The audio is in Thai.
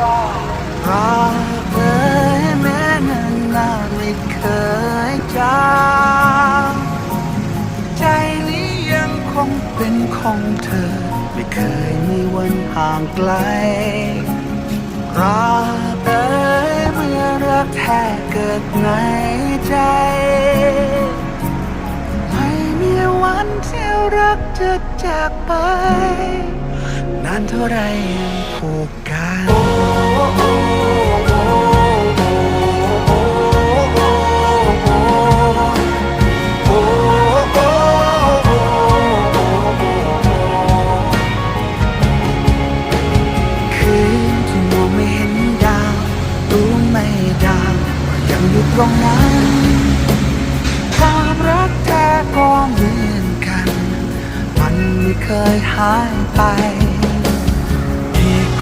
รอเธอแม้นานนานไม่เคยจางใจนี้ยังคงเป็นของเธอ ไม่เคยมีวันห่างไกลรักเธอเมื่อรักแท้เกิดในใจ ไม่มีวันที่รักจะจากไป นานเท่าไรยังผูกกัน ยังอยู่ตรงนั้นความรักแท้ก็เหมือนกัน มันไม่เคยหายไป